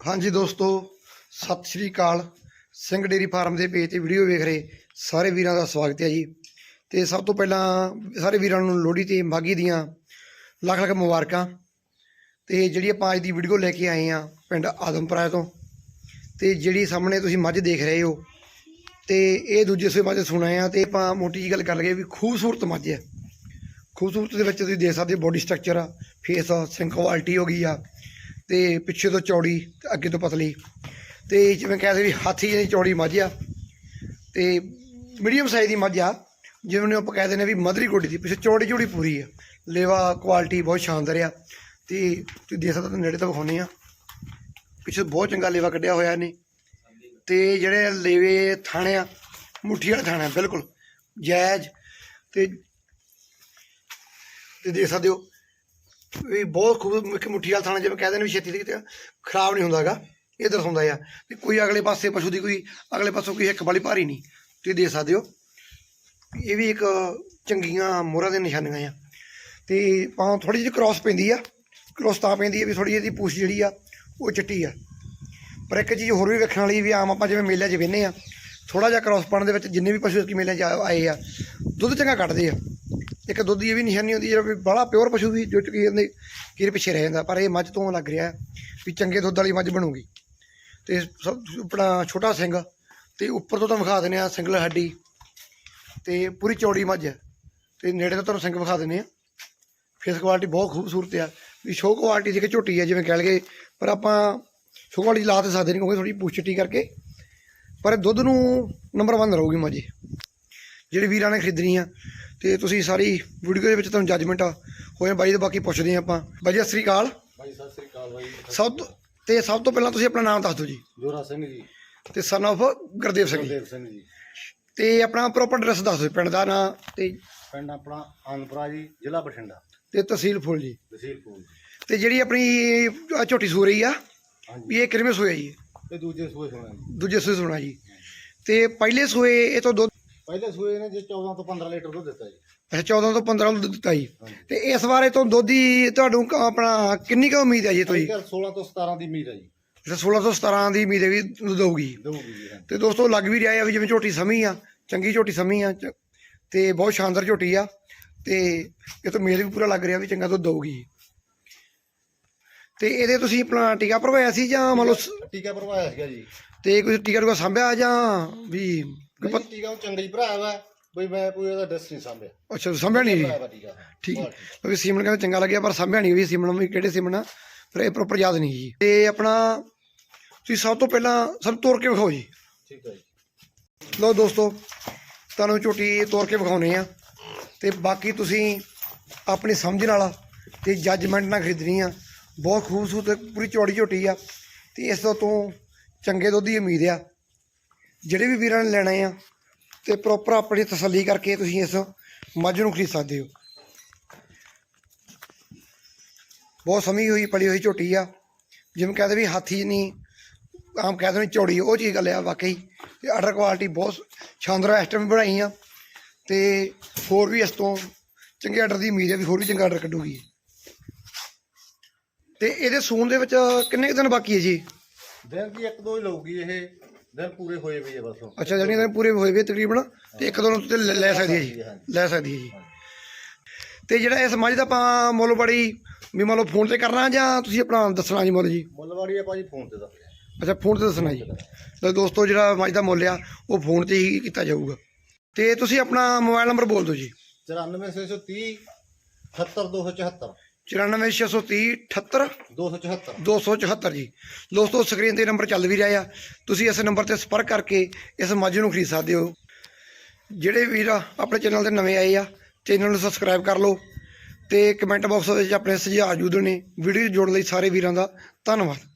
ਹਾਂਜੀ ਦੋਸਤੋ, ਸਤਿ ਸ਼੍ਰੀ ਅਕਾਲ। ਸਿੰਘ ਡੇਰੀ ਫਾਰਮ ਦੇ ਪੇਜ ਤੇ ਵੀਡੀਓ ਵੇਖ ਰਹੇ ਸਾਰੇ ਵੀਰਾਂ ਦਾ ਸਵਾਗਤ ਹੈ ਜੀ। ਤੇ ਸਭ ਤੋਂ ਪਹਿਲਾਂ ਸਾਰੇ ਵੀਰਾਂ ਨੂੰ ਲੋਹੜੀ ਤੇ ਮਾਗੀ ਦੀਆਂ ਲੱਖ ਲੱਖ ਮੁਬਾਰਕਾਂ। ਤੇ ਜਿਹੜੀ ਆਪਾਂ ਅੱਜ ਦੀ ਵੀਡੀਓ ਲੈ ਕੇ ਆਏ ਆ ਪਿੰਡ ਆਦਮਪੁਰਾ ਤੋਂ, ਤੇ ਜਿਹੜੀ ਸਾਹਮਣੇ ਤੁਸੀਂ ਮੱਝ ਦੇਖ ਰਹੇ ਹੋ, ਤੇ ਇਹ ਦੂਜੇ ਸੂਏ ਮੱਝ ਸੁਣਾਏ ਆ ਤੇ ਆਪਾਂ ਮੋਟੀ ਜੀ ਗੱਲ ਕਰ ਲਈਏ ਵੀ ਖੂਬਸੂਰਤ ਮੱਝ ਹੈ। ਖੂਬਸੂਰਤ ਦੇ ਵਿੱਚ ਤੁਸੀਂ ਦੇਖ ਸਕਦੇ ਹੋ ਬੋਡੀ ਸਟਰਕਚਰ ਆ ਫੇਸ ਆ ਸਿੰਕ ਕੁਆਲਿਟੀ ਹੋ ਗਈ ਆ ਤੇ ਪਿੱਛੇ ਤੋਂ ਚੌੜੀ ਤੇ ਅੱਗੇ ਤੋਂ ਪਤਲੀ। ਤੇ ਜਿਵੇਂ ਕਹਿੰਦੇ ਵੀ ਹਾਥੀ ਜਿਹੀ ਚੌੜੀ ਮੱਝ ਆ। ਤੇ ਮੀਡੀਅਮ ਸਾਈਜ਼ ਦੀ ਮੱਝ ਆ ਜਿਵੇਂ ਆਪਾਂ ਕਹਿੰਦੇ ਨੇ ਵੀ ਮਧਰੀ ਗੋਡੀ ਦੀ, ਪਿੱਛੇ ਚੌੜੀ ਚੌੜੀ ਪੂਰੀ ਆ। ਲੇਵਾ ਕੁਆਲਿਟੀ ਬਹੁਤ ਸ਼ਾਨਦਾਰ ਆ। ਤੇ ਤੁਸੀਂ ਦੇਖ ਸਕਦੇ ਹੋ ਨੇੜੇ ਤੋਂ ਵਿਖਾਉਂਦੇ ਆ। ਪਿੱਛੇ ਬਹੁਤ ਚੰਗਾ ਲੇਵਾ ਕੱਢਿਆ ਹੋਇਆ ਨੇ ਤੇ ਜਿਹੜੇ ਲੇਵੇ ਥਾਣੇ ਆ, ਮੁੱਠੀ ਵਾਲੇ ਥਾਣੇ ਆ, ਬਿਲਕੁਲ। ਜਾਇਜ਼। ਤੇ ਤੇ ਦੇਖ ਸਕਦੇ ਹੋ ਵੀ ਬਹੁਤ ਖੂਬ ਇੱਕ ਮੁੱਠੀ ਵਾਲਾ ਥਾਣਾ ਜਿਵੇਂ ਕਹਿੰਦੇ ਨੇ ਵੀ ਛੇਤੀ ਕਿਤੇ ਖਰਾਬ ਨਹੀਂ ਹੁੰਦਾਗਾ, ਇਹ ਦਰਸਾਉਂਦਾ ਆ ਵੀ ਕੋਈ ਅਗਲੇ ਪਾਸੇ ਪਸ਼ੂ ਦੀ ਕੋਈ, ਅਗਲੇ ਪਾਸੋਂ ਕੋਈ ਇੱਕ ਵਾਲੀ ਭਾਰੀ ਨਹੀਂ, ਤੁਸੀਂ ਦੇ ਸਕਦੇ ਹੋ। ਇਹ ਵੀ ਇੱਕ ਚੰਗੀਆਂ ਮੋਹਰਾਂ ਦੀਆਂ ਨਿਸ਼ਾਨੀਆਂ ਆ। ਤੇ ਪਾਉ ਥੋੜੀ ਜਿਹੀ ਕ੍ਰਾਸ ਪੈਂਦੀ ਆ ਕ੍ਰਾਸ ਤਾਂ ਪੈਂਦੀ ਆ ਵੀ ਥੋੜੀ ਜਿਹੀ ਪੂਛ ਜਿਹੜੀ ਆ, ਉਹ ਚਿੱਟੀ ਆ। ਪਰ ਇੱਕ ਚੀਜ਼ ਹੋਰ ਵੀ ਵੇਖਣ ਵਾਲੀ ਵੀ ਆਮ ਆਪਾਂ ਜਿਵੇਂ ਮੇਲਿਆਂ 'ਚ ਵੇਖਦੇ ਆ ਥੋੜਾ ਜਿਹਾ ਕ੍ਰਾਸ ਪਾਉਣ ਦੇ ਵਿੱਚ ਜਿੰਨੇ ਵੀ ਪਸ਼ੂ ਇਸ ਮੇਲਿਆਂ 'ਚ ਆਏ ਆ, ਦੁੱਧ ਚੰਗਾ ਕੱਢਦੇ ਆ। ਇੱਕ ਦੁੱਧ ਦੀ ਇਹ ਵੀ ਨਿਸ਼ਾਨੀ ਹੁੰਦੀ ਜਿਹੜਾ ਵੀ ਬੜਾ ਪਿਓਰ ਪਸ਼ੂ ਵੀ ਜੋ ਚੁਕੀ ਜਾਂਦੇ ਕਿਰ ਪਿੱਛੇ ਰਹਿ ਜਾਂਦਾ, ਪਰ ਇਹ ਮੱਝ ਤੋਂ ਲੱਗ ਰਿਹਾ ਵੀ ਚੰਗੇ ਦੁੱਧ ਵਾਲੀ ਮੱਝ ਬਣੂਗੀ। ਤੇ ਸਭ ਆਪਣਾ ਛੋਟਾ ਸਿੰਘ, ਤੇ ਉੱਪਰ ਤੋਂ ਤਾਂ ਵਿਖਾ ਦਿੰਦੇ ਆ ਸਿੰਗਲ ਹੱਡੀ, ਤੇ ਪੂਰੀ ਚੌੜੀ ਮੱਝ ਹੈ। ਤੇ ਨੇੜੇ ਤੋਂ ਤੁਹਾਨੂੰ ਸਿੰਘ ਵਿਖਾ ਦਿੰਦੇ ਆ ਫੇਸ ਕੁਆਲਿਟੀ ਬਹੁਤ ਖੂਬਸੂਰਤ ਆ। ਵੀ ਸ਼ੋ ਕੁਆਲਿਟੀ ਦੀ ਕਿ ਝੋਟੀ ਆ, ਜਿਵੇਂ ਕਹਿ ਲਗੇ ਪਰ ਆਪਾਂ ਸ਼ੋ ਕੁਆਲਿਟੀ ਲਾ ਤੇ ਸਕਦੇ ਨਹੀਂ, ਕਿਉਂਕਿ ਥੋੜੀ ਪੁਸ਼ਟੀ ਕਰਕੇ। ਪਰ ਦੁੱਧ ਨੂੰ ਨੰਬਰ 1 ਰਹੂਗੀ ਮੱਝ ਜਿਹੜੇ ਵੀਰਾਂ ਨੇ ਖਰੀਦਣੀ ਆ। ਤੇ ਤੁਸੀਂ ਸਾਰੀ ਵੀਡੀਓ ਦੇ ਵਿੱਚ ਤੁਹਾਨੂੰ ਜੱਜਮੈਂਟ ਹੋਏ ਬਾਈ ਦੇ ਬਾਕੀ ਪੁੱਛਦੇ ਆ ਆਪਾਂ। ਬਾਈ ਜੀ ਸਤਿ ਸ੍ਰੀ ਅਕਾਲ। ਭਾਈ ਸਤਿ ਸ੍ਰੀ ਅਕਾਲ ਭਾਈ ਸਭ ਤੋਂ ਤੇ ਸਭ ਤੋਂ ਪਹਿਲਾਂ ਤੁਸੀਂ ਆਪਣਾ ਨਾਮ ਦੱਸ ਦਿਓ ਜੀ। ਜੋਰਾ ਸਿੰਘ ਜੀ। ਤੇ ਸਨ of ਗੁਰਦੇਵ ਸਿੰਘ ਜੀ। ਗੁਰਦੇਵ ਸਿੰਘ ਜੀ। ਤੇ ਆਪਣਾ ਪ੍ਰੋਪਰ ਐਡਰੈਸ ਦੱਸ ਦਿਓ ਪਿੰਡ ਦਾ ਨਾਂ ਤੇ ਪਿੰਡ ਆਪਣਾ ਆਨਪੁਰਾ ਜੀ ਜ਼ਿਲ੍ਹਾ ਬਠਿੰਡਾ। ਤੇ ਤਹਿਸੀਲ ਫੁੱਲ ਜੀ। ਤਹਿਸੀਲ ਫੂਲ ਤੇ ਜਿਹੜੀ ਆਪਣੀ ਆਹ ਝੋਟੀ ਸੂ ਰਹੀ ਆ ਵੀ ਹਾਂਜੀ ਇਹ ਕਿੰਨਵੇਂ ਸੂਏ ਜੀ? ਤੇ ਦੂਜੇ ਸੂਏ ਸੁਣਾ ਜੀ। ਦੂਜੇ ਸੂਏ ਸੁਣਾ ਜੀ। ਤੇ ਪਹਿਲੇ ਸੂਏ ਇਹ ਤੋਂ ਦੁੱਧ ਪਹਿਲੇ ਸੂਏ ਨੇ ਜੇ 14 ਤੋਂ 15 ਲੀਟਰ ਦੁੱਧ ਦਿੱਤਾ ਜੀ। ਅੱਛਾ 14 ਤੋਂ 15 ਨੂੰ ਦੁੱਧ ਦਿੱਤਾ ਜੀ। ਹਾਂਜੀ ਤੇ ਇਸ ਵਾਰੇ ਤੋਂ ਦੁੱਧ ਤੁਹਾਨੂੰ ਕ- ਆਪਣਾ ਕਿੰਨੀ ਕੁ ਉਮੀਦ ਹੈ ਜੀ ਤੁਸੀਂ? ਭਾਈ 16 ਤੋਂ 17 ਦੀ ਉਮੀਦ ਹੈ ਜੀ। ਅੱਛਾ 16 ਤੋਂ 17 ਦੀ ਉਮੀਦ ਹੈ ਵੀ ਦੁੱਧ ਦਊਗੀ। ਜੀ ਹਾਂਜੀ। ਤੇ ਦੋਸਤੋ ਲੱਗ ਵੀ ਰਿਹਾ ਵੀ ਜਿਵੇਂ ਝੋਟੀ ਸਮੀ ਆ ਚੰਗੀ ਝੋਟੀ ਸਮੀ ਆ ਚ- ਤੇ ਬਹੁਤ ਸ਼ਾਨਦਾਰ ਝੋਟੀ ਆ। ਤੇ ਇਹ ਤੋਂ ਮੇਲ ਵੀ ਪੂਰਾ ਲੱਗ ਰਿਹਾ ਵੀ ਚੰਗਾ ਦੁੱਧ ਦਊਗੀ। ਤੇ ਇਹਦੇ ਤੁਸੀਂ ਆਪਣਾ ਟੀਕਾ ਭਰਵਾਇਆ ਸੀ ਜਾਂ ਮੰਨ ਲਓ ਸ- ਟੀਕਾ ਭਰਵਾਇਆ ਸੀਗਾ ਜੀ। ਤੇ ਕੋਈ ਟੀਕਾ ਟੂਕਾ ਸਾਂਭਿਆ ਜਾਂ ਵੀ ਨਹੀਂ, ਟੀਕਾ ਉਹ ਚੰਗਾ ਹੀ ਭਰਾਇਆ ਵਾ। ਬਈ ਮੈਂ ਕੋਈ ਉਹਦਾ ਡਰੈਸ ਨਹੀਂ ਸਾਂਭਿਆ। ਅੱਛਾ ਸਾਂਭਿਆ ਨਹੀਂ? ਜੀ ਭਰਾਇਆ ਵਾ ਟੀਕਾ ਠੀਕ ਬਹੁਤ ਕਿਉਂਕਿ ਸੀਮਨ ਕਹਿੰਦਾ ਚੰਗਾ ਲੱਗਿਆ ਪਰ ਸਾਂਭਿਆ ਨਹੀਂ ਵੀ ਸੀਮਨ ਵੀ ਕਿਹੜੇ ਸੀਮਨ ਆ? ਪਰ ਇਹ ਪ੍ਰੋਪਰ ਯਾਦ ਨਹੀਂ ਜੀ। ਤੇ ਆਪਣਾ ਤੁਸੀਂ ਸਭ ਤੋਂ ਪਹਿਲਾਂ ਸਾਨੂੰ ਤੋੜ ਕੇ ਵਿਖਾਓ ਜੀ। ਠੀਕ ਹੈ ਜੀ। ਲਓ ਦੋਸਤੋ ਤੁਹਾਨੂੰ ਝੋਟੀ ਤੋੜ ਕੇ ਵਿਖਾਉਨੇ ਆ। ਤੇ ਬਾਕੀ ਤੁਸੀਂ ਆਪਣੀ ਸਮਝ ਨਾਲ ਤੇ ਜੱਜਮੈਂਟ ਨਾਲ ਖਰੀਦਣੀ ਆ। ਬਹੁਤ ਖੂਬਸੂਰਤ ਪੂਰੀ ਚੌੜੀ ਝੋਟੀ ਆ। ਤੇ ਇਸ ਤੋਂ ਤੋਂ ਚੰਗੇ ਦੁੱਧ ਦੀ ਉਮੀਦ ਆ। ਜਿਹੜੇ ਵੀ ਵੀਰਾਂ ਨੇ ਲੈਣਾ ਆ ਤੇ ਪ੍ਰੋਪਰ ਆਪਣੀ ਤਸੱਲੀ ਕਰਕੇ ਤੁਸੀਂ ਇਸ ਮੱਝ ਨੂੰ ਖਰੀਦ ਸਕਦੇ ਹੋ। ਬਹੁਤ ਸਮੀ ਹੋਈ, ਪਲੀ ਹੋਈ ਝੋਟੀ ਆ। ਜਿਵੇਂ ਕਹਿੰਦੇ ਵੀ ਹਾਥੀ ਨਹੀਂ ਆਮ ਕਹਿੰਦੇ ਨੇ ਚੌੜੀ ਉਹ ਚੀਜ਼ ਗੱਲ ਆ ਵਾਕਈ। ਤੇ ਆਰਡਰ ਕੁਆਲਿਟੀ ਬਹੁਤ ਸ਼ਾਨਦਾਰ ਆਈਟਮ ਬਣਾਈ ਆ। ਤੇ ਹੋਰ ਵੀ ਇਸ ਤੋਂ ਚੰਗੇ ਆਰਡਰ ਦੀ ਉਮੀਦ ਹੈ ਵੀ ਹੋਰ ਵੀ ਚੰਗਾ ਆਰਡਰ ਕੱਢੂਗੀ। ਤੇ ਇਹਦੇ ਸੂਣ ਦੇ ਵਿੱਚ ਕਿੰਨੇ ਕੁ ਦਿਨ ਬਾਕੀ ਹੈ ਜੀ? ਦਿਨ ਕੀ ਇੱਕ ਦੋ ਹੀ ਲਊਗੀ ਇਹ। ਦਿਨ ਪੂਰੇ ਹੋਏ ਵੀ ਹੈ ਬਸ। ਅੱਛਾ ਜਾਨੀ ਦਿਨ ਪੂਰੇ ਹੋਏ ਵੇ ਤਕਰੀਬਨ ਤੇ ਇੱਕ ਦੋ ਨੂੰ ਤੇ ਲੈ ਲੈ ਸਕਦੀ ਹੈ ਜੀ। ਲੈ ਸਕਦੀ ਹੈ ਜੀ। ਤੇ ਜਿਹੜਾ ਇਸ ਮੱਝ ਦਾ ਆਪਾਂ ਮੁੱਲ ਬੜੀ ਵੀ ਮੰਨ ਲਓ ਫੋਨ ਤੇ ਕਰਨਾ ਜਾਂ ਤੁਸੀਂ ਆਪਣਾ ਦੱਸਣਾ ਜੀ ਮੁੱਲ ਜੀ? ਮੁੱਲਵਾੜੀ ਆਪਾਂ ਜੀ ਫੋਨ ਤੇ ਦੱਸਦੇ ਹਾਂ। ਅੱਛਾ ਫੋਨ ਤੇ ਦੱਸਣਾ ਜੀ। ਤੇ ਦੋਸਤੋ ਜਿਹੜਾ ਮੱਝ ਦਾ ਮੁੱਲ ਆ ਉਹ ਫੋਨ ਤੇ ਹੀ ਕੀਤਾ ਜਾਊਗਾ। ਤੇ ਤੁਸੀਂ ਆਪਣਾ ਮੋਬਾਈਲ ਨੰਬਰ ਬੋਲ ਦਿਓ ਜੀ। 94630 78274 94630 78 274 274 ਜੀ। ਦੋਸਤੋ ਸਕਰੀਨ ਤੇ ਨੰਬਰ ਚੱਲ ਵੀ ਰਿਹਾ ਆ। ਤੁਸੀਂ ਇਸ ਨੰਬਰ ਤੇ ਸੰਪਰਕ ਕਰਕੇ ਇਸ ਮੱਝ ਨੂੰ ਖਰੀਦ ਸਕਦੇ ਹੋ। ਜਿਹੜੇ ਵੀਰ ਆਪਣੇ ਚੈਨਲ ਤੇ ਨਵੇਂ ਆਏ ਆ ਚੈਨਲ ਨੂੰ ਸਬਸਕ੍ਰਾਈਬ ਕਰ ਲਓ ਤੇ ਕਮੈਂਟ ਬਾਕਸ ਵਿੱਚ ਆਪਣੇ ਸੁਝਾਅ ਜੂਦ ਨੇ ਵੀਡੀਓ ਜੋੜਨ ਲਈ ਸਾਰੇ ਵੀਰਾਂ ਦਾ ਧੰਨਵਾਦ।